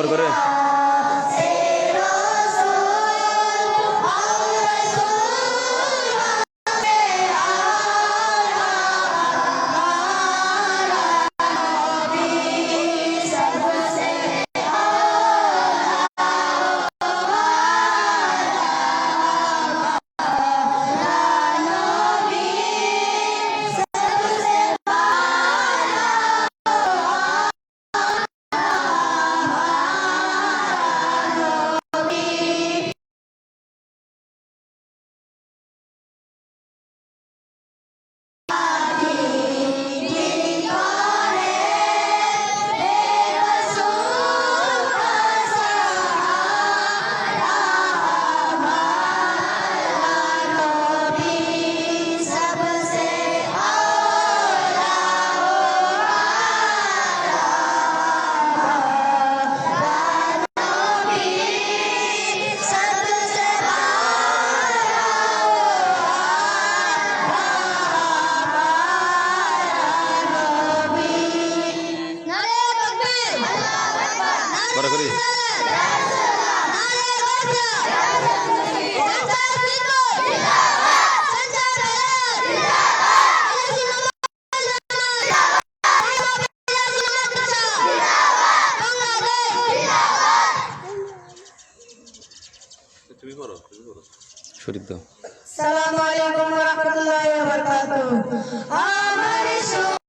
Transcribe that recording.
এ বর করে তুমি করো তুমি করো শরীর দাও। সালামু আলাইকুম রাহমাতুল্লাহি ওয়া বারাকাতুহু। আমার সো- আমার